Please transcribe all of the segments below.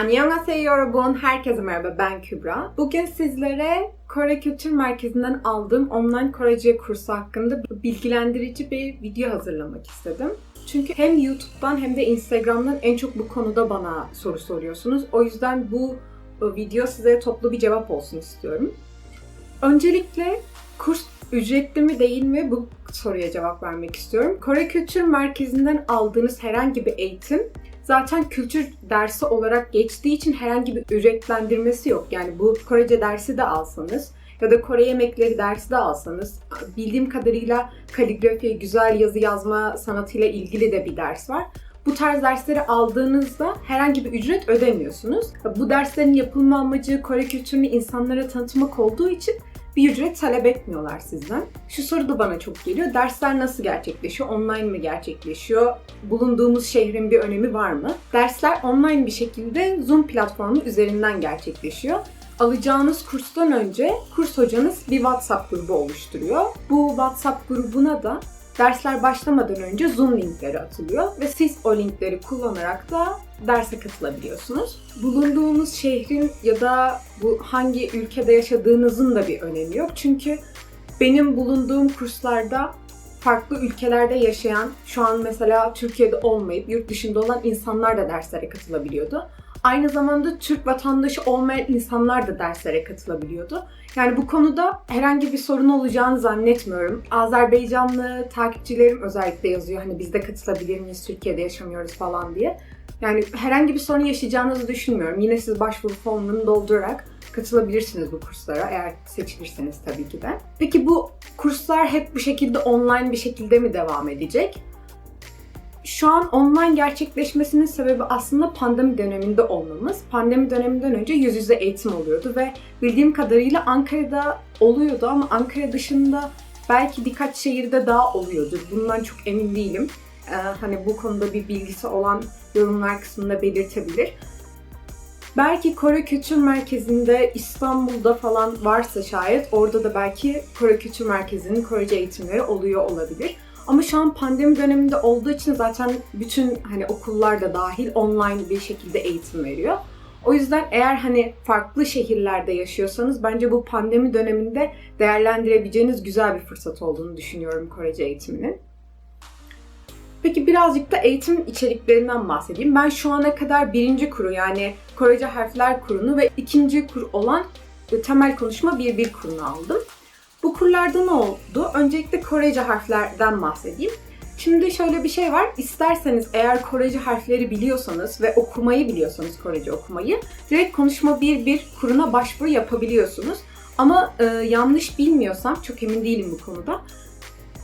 Annyeonghaseyo yorobun. Herkese merhaba ben Kübra. Bugün sizlere Kore Kültür Merkezi'nden aldığım online Korece kursu hakkında bilgilendirici bir video hazırlamak istedim. Çünkü hem YouTube'dan hem de Instagram'dan en çok bu konuda bana soru soruyorsunuz. O yüzden bu video size toplu bir cevap olsun istiyorum. Öncelikle kurs ücretli mi değil mi bu soruya cevap vermek istiyorum. Kore Kültür Merkezi'nden aldığınız herhangi bir eğitim zaten kültür dersi olarak geçtiği için herhangi bir ücretlendirmesi yok. Yani bu Korece dersi de alsanız ya da Kore yemekleri dersi de alsanız bildiğim kadarıyla kaligrafi, güzel yazı yazma sanatıyla ilgili de bir ders var. Bu tarz dersleri aldığınızda herhangi bir ücret ödemiyorsunuz. Bu derslerin yapılma amacı Kore kültürünü insanlara tanıtmak olduğu için bir ücret talep etmiyorlar sizden. Şu soru da bana çok geliyor. Dersler nasıl gerçekleşiyor? Online mi gerçekleşiyor? Bulunduğumuz şehrin bir önemi var mı? Dersler online bir şekilde Zoom platformu üzerinden gerçekleşiyor. Alacağınız kurstan önce kurs hocanız bir WhatsApp grubu oluşturuyor. Bu WhatsApp grubuna da dersler başlamadan önce Zoom linkleri atılıyor ve siz o linkleri kullanarak da derse katılabiliyorsunuz. Bulunduğunuz şehrin ya da bu hangi ülkede yaşadığınızın da bir önemi yok. Çünkü benim bulunduğum kurslarda farklı ülkelerde yaşayan, şu an mesela Türkiye'de olmayıp yurt dışında olan insanlar da derslere katılabiliyordu. Aynı zamanda Türk vatandaşı olmayan insanlar da derslere katılabiliyordu. Yani bu konuda herhangi bir sorun olacağını zannetmiyorum. Azerbaycanlı takipçilerim özellikle yazıyor hani biz de katılabilir miyiz Türkiye'de yaşamıyoruz falan diye. Yani herhangi bir sorun yaşayacağınızı düşünmüyorum. Yine siz başvuru formunu doldurarak katılabilirsiniz bu kurslara eğer seçilirseniz tabii ki de. Peki bu kurslar hep bu şekilde online bir şekilde mi devam edecek? Şu an online gerçekleşmesinin sebebi aslında pandemi döneminde olmamız. Pandemi döneminden önce yüz yüze eğitim oluyordu ve bildiğim kadarıyla Ankara'da oluyordu ama Ankara dışında belki birkaç şehirde daha oluyordur. Bundan çok emin değilim. Ee, hani bu konuda bir bilgisi olan yorumlar kısmında belirtebilir. Belki Kore Kültür Merkezi'nde İstanbul'da falan varsa şayet orada da belki Kore Kültür Merkezi'nin Korece eğitimleri oluyor olabilir. Ama şu an pandemi döneminde olduğu için zaten bütün hani okullar da dahil online bir şekilde eğitim veriyor. O yüzden eğer hani farklı şehirlerde yaşıyorsanız bence bu pandemi döneminde değerlendirebileceğiniz güzel bir fırsat olduğunu düşünüyorum Korece eğitiminin. Peki birazcık da eğitim içeriklerinden bahsedeyim. Ben şu ana kadar birinci kuru yani Korece Harfler Kurunu ve ikinci kur olan temel konuşma bir bir kurunu aldım. Bu kurlarda ne oldu? Öncelikle Korece harflerden bahsedeyim. Şimdi şöyle bir şey var. İsterseniz eğer Korece harfleri biliyorsanız ve okumayı biliyorsanız Korece okumayı direkt konuşma bir bir kuruna başvuru yapabiliyorsunuz. Ama e, yanlış bilmiyorsam çok emin değilim bu konuda.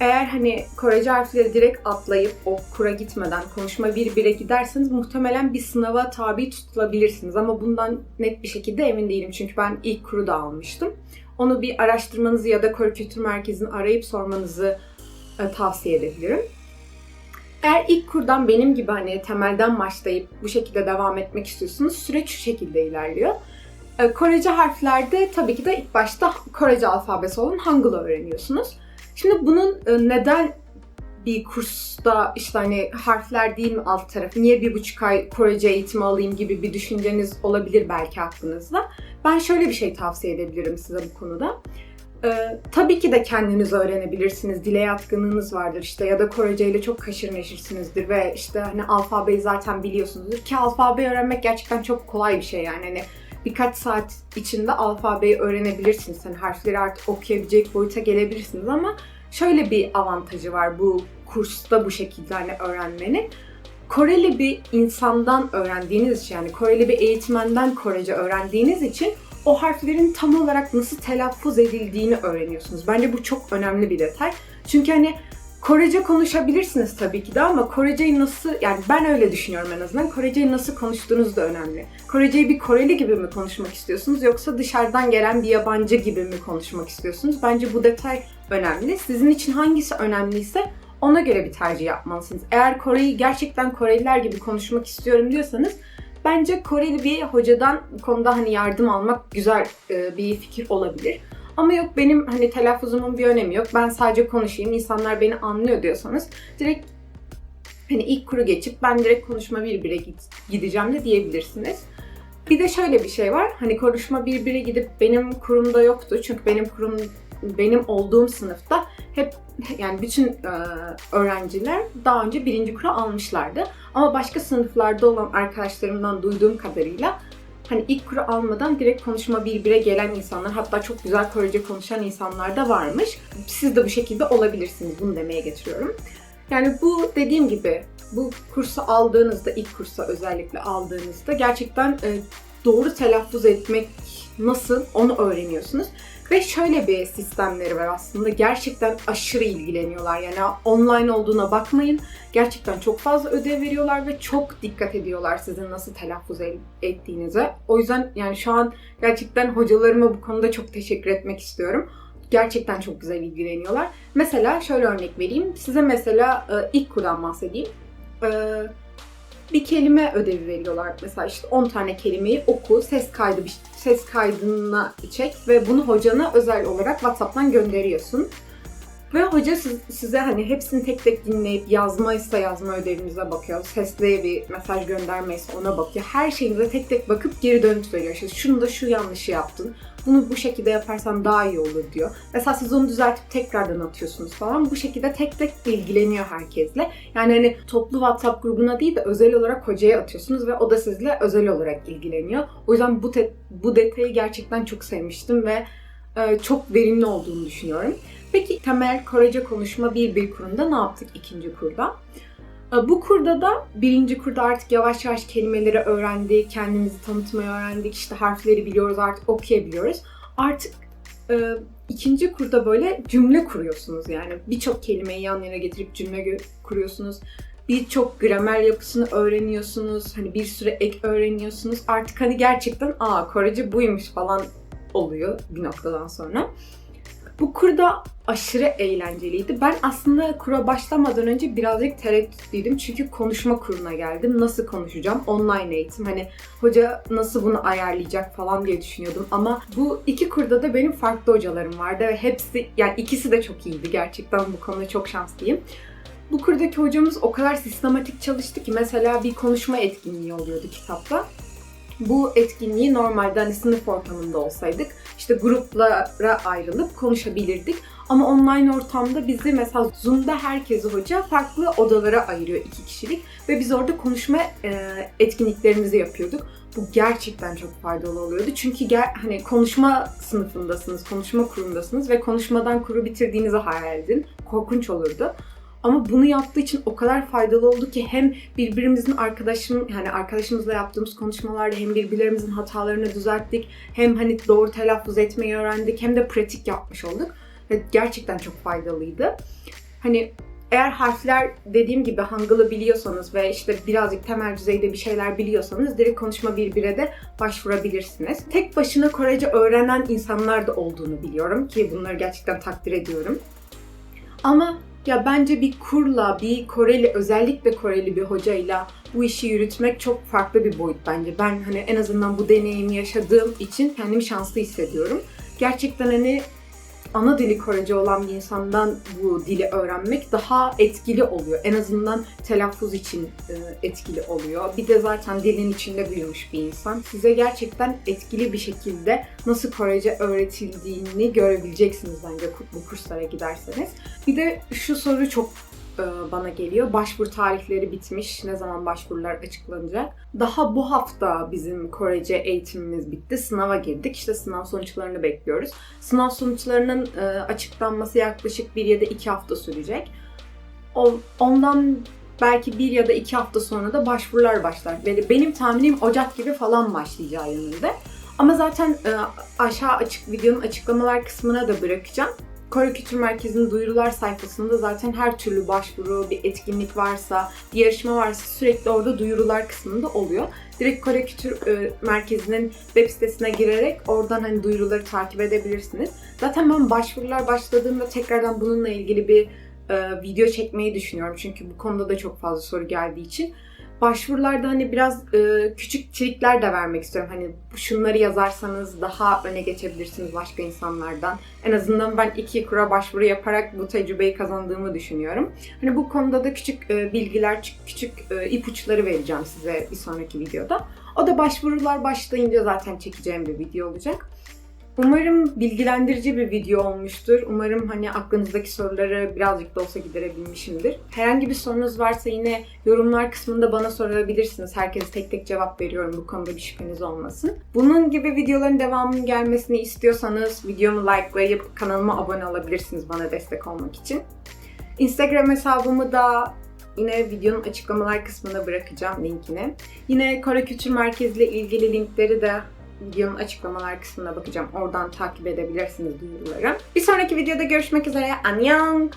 Eğer hani Korece harfleri direkt atlayıp o kura gitmeden konuşma bir bire giderseniz muhtemelen bir sınava tabi tutulabilirsiniz. Ama bundan net bir şekilde emin değilim çünkü ben ilk kuru da almıştım. Onu bir araştırmanızı ya da Kore Kültür Merkezi'ni arayıp sormanızı e, tavsiye edebilirim. Eğer ilk kurdan benim gibi hani temelden başlayıp bu şekilde devam etmek istiyorsunuz süreç şu şekilde ilerliyor. E, Korece harflerde tabii ki de ilk başta Korece alfabesi olan Hangul öğreniyorsunuz. Şimdi bunun e, neden bir kursta işte hani harfler değil mi alt tarafı, niye bir buçuk ay Korece eğitimi alayım gibi bir düşünceniz olabilir belki aklınızda. Ben şöyle bir şey tavsiye edebilirim size bu konuda. Ee, tabii ki de kendiniz öğrenebilirsiniz. Dile yatkınlığınız vardır işte ya da Korece ile çok kaşır neşirsinizdir ve işte hani alfabeyi zaten biliyorsunuzdur ki alfabeyi öğrenmek gerçekten çok kolay bir şey yani hani birkaç saat içinde alfabeyi öğrenebilirsiniz. Hani harfleri artık okuyabilecek boyuta gelebilirsiniz ama şöyle bir avantajı var bu kursta bu şekilde hani öğrenmenin. Koreli bir insandan öğrendiğiniz için yani Koreli bir eğitmenden Korece öğrendiğiniz için o harflerin tam olarak nasıl telaffuz edildiğini öğreniyorsunuz. Bence bu çok önemli bir detay. Çünkü hani Korece konuşabilirsiniz tabii ki de ama Koreceyi nasıl, yani ben öyle düşünüyorum en azından. Koreceyi nasıl konuştuğunuz da önemli. Koreceyi bir Koreli gibi mi konuşmak istiyorsunuz yoksa dışarıdan gelen bir yabancı gibi mi konuşmak istiyorsunuz? Bence bu detay önemli. Sizin için hangisi önemliyse ona göre bir tercih yapmalısınız. Eğer Kore'yi gerçekten Koreliler gibi konuşmak istiyorum diyorsanız bence Koreli bir hocadan bu konuda hani yardım almak güzel e, bir fikir olabilir. Ama yok benim hani telaffuzumun bir önemi yok. Ben sadece konuşayım, insanlar beni anlıyor diyorsanız direkt hani ilk kuru geçip ben direkt konuşma bir bire gideceğim de diyebilirsiniz. Bir de şöyle bir şey var. Hani konuşma birbiri gidip benim kurumda yoktu. Çünkü benim kurum benim olduğum sınıfta hep yani bütün e, öğrenciler daha önce birinci kura almışlardı. Ama başka sınıflarda olan arkadaşlarımdan duyduğum kadarıyla hani ilk kuru almadan direkt konuşma birbire gelen insanlar hatta çok güzel Korece konuşan insanlar da varmış. Siz de bu şekilde olabilirsiniz. Bunu demeye getiriyorum. Yani bu dediğim gibi bu kursu aldığınızda, ilk kursa özellikle aldığınızda gerçekten e, doğru telaffuz etmek nasıl onu öğreniyorsunuz. Ve şöyle bir sistemleri var aslında. Gerçekten aşırı ilgileniyorlar. Yani online olduğuna bakmayın. Gerçekten çok fazla ödev veriyorlar ve çok dikkat ediyorlar sizin nasıl telaffuz ettiğinize. O yüzden yani şu an gerçekten hocalarıma bu konuda çok teşekkür etmek istiyorum. Gerçekten çok güzel ilgileniyorlar. Mesela şöyle örnek vereyim. Size mesela e, ilk kurdan bahsedeyim. E, bir kelime ödevi veriyorlar. Mesela işte 10 tane kelimeyi oku, ses kaydı ses kaydına çek ve bunu hocana özel olarak WhatsApp'tan gönderiyorsun. Ve hoca siz, size hani hepsini tek tek dinleyip yazmaysa yazma ödevinize bakıyor. Sesli bir mesaj göndermeyse ona bakıyor. Her şeyinize tek tek bakıp geri dönüş veriyor. İşte şunu da şu yanlışı yaptın. Bunu bu şekilde yaparsan daha iyi olur diyor. Mesela siz onu düzeltip tekrardan atıyorsunuz falan. Bu şekilde tek tek ilgileniyor herkesle. Yani hani toplu WhatsApp grubuna değil de özel olarak hocaya atıyorsunuz ve o da sizle özel olarak ilgileniyor. O yüzden bu, bu detayı gerçekten çok sevmiştim ve e, çok verimli olduğunu düşünüyorum. Peki temel Korece konuşma bir bir kurunda ne yaptık ikinci kurda? E, bu kurda da birinci kurda artık yavaş yavaş kelimeleri öğrendik, kendimizi tanıtmayı öğrendik, işte harfleri biliyoruz artık okuyabiliyoruz. Artık e, ikinci kurda böyle cümle kuruyorsunuz yani birçok kelimeyi yan yana getirip cümle kuruyorsunuz. Birçok gramer yapısını öğreniyorsunuz. Hani bir süre ek öğreniyorsunuz. Artık hani gerçekten aa Korece buymuş falan oluyor bir noktadan sonra. Bu kurda aşırı eğlenceliydi. Ben aslında kura başlamadan önce birazcık tereddütlüydüm. Çünkü konuşma kuruna geldim. Nasıl konuşacağım? Online eğitim. Hani hoca nasıl bunu ayarlayacak falan diye düşünüyordum. Ama bu iki kurda da benim farklı hocalarım vardı. Ve hepsi, yani ikisi de çok iyiydi. Gerçekten bu konuda çok şanslıyım. Bu kurdaki hocamız o kadar sistematik çalıştı ki mesela bir konuşma etkinliği oluyordu kitapta bu etkinliği normalde hani sınıf ortamında olsaydık işte gruplara ayrılıp konuşabilirdik. Ama online ortamda bizi mesela Zoom'da herkesi hoca farklı odalara ayırıyor iki kişilik ve biz orada konuşma e, etkinliklerimizi yapıyorduk. Bu gerçekten çok faydalı oluyordu. Çünkü ger- hani konuşma sınıfındasınız, konuşma kurumdasınız ve konuşmadan kuru bitirdiğinizi hayal edin. Korkunç olurdu. Ama bunu yaptığı için o kadar faydalı oldu ki hem birbirimizin arkadaşım yani arkadaşımızla yaptığımız konuşmalarda hem birbirlerimizin hatalarını düzelttik hem hani doğru telaffuz etmeyi öğrendik hem de pratik yapmış olduk. Ve gerçekten çok faydalıydı. Hani eğer harfler dediğim gibi Hangıl'ı biliyorsanız ve işte birazcık temel düzeyde bir şeyler biliyorsanız direkt konuşma birbirine de başvurabilirsiniz. Tek başına Korece öğrenen insanlar da olduğunu biliyorum ki bunları gerçekten takdir ediyorum. Ama ya bence bir kurla, bir Koreli, özellikle Koreli bir hocayla bu işi yürütmek çok farklı bir boyut bence. Ben hani en azından bu deneyimi yaşadığım için kendimi şanslı hissediyorum. Gerçekten hani ana dili Korece olan bir insandan bu dili öğrenmek daha etkili oluyor. En azından telaffuz için e, etkili oluyor. Bir de zaten dilin içinde büyümüş bir insan. Size gerçekten etkili bir şekilde nasıl Korece öğretildiğini görebileceksiniz bence bu kurslara giderseniz. Bir de şu soru çok bana geliyor. Başvuru tarihleri bitmiş. Ne zaman başvurular açıklanacak? Daha bu hafta bizim Korece eğitimimiz bitti. Sınava girdik. İşte sınav sonuçlarını bekliyoruz. Sınav sonuçlarının e, açıklanması yaklaşık bir ya da iki hafta sürecek. Ondan belki bir ya da iki hafta sonra da başvurular başlar. Benim tahminim Ocak gibi falan başlayacağı yönünde. Ama zaten e, aşağı açık videonun açıklamalar kısmına da bırakacağım. Kore Kültür Merkezi'nin duyurular sayfasında zaten her türlü başvuru, bir etkinlik varsa, bir yarışma varsa sürekli orada duyurular kısmında oluyor. Direkt Kore Kültür e, Merkezi'nin web sitesine girerek oradan hani duyuruları takip edebilirsiniz. Zaten ben başvurular başladığımda tekrardan bununla ilgili bir e, video çekmeyi düşünüyorum. Çünkü bu konuda da çok fazla soru geldiği için başvurularda hani biraz e, küçük trikler de vermek istiyorum. Hani şunları yazarsanız daha öne geçebilirsiniz başka insanlardan. En azından ben iki kura başvuru yaparak bu tecrübeyi kazandığımı düşünüyorum. Hani bu konuda da küçük e, bilgiler, küçük e, ipuçları vereceğim size bir sonraki videoda. O da başvurular başlayınca zaten çekeceğim bir video olacak. Umarım bilgilendirici bir video olmuştur. Umarım hani aklınızdaki soruları birazcık da olsa giderebilmişimdir. Herhangi bir sorunuz varsa yine yorumlar kısmında bana sorabilirsiniz. Herkese tek tek cevap veriyorum. Bu konuda bir şüpheniz olmasın. Bunun gibi videoların devamının gelmesini istiyorsanız videomu likelayıp kanalıma abone olabilirsiniz bana destek olmak için. Instagram hesabımı da yine videonun açıklamalar kısmına bırakacağım linkini. Yine Kore Kültür Merkezi ile ilgili linkleri de videonun açıklamalar kısmına bakacağım. Oradan takip edebilirsiniz duyuruları. Bir sonraki videoda görüşmek üzere. Annyeong!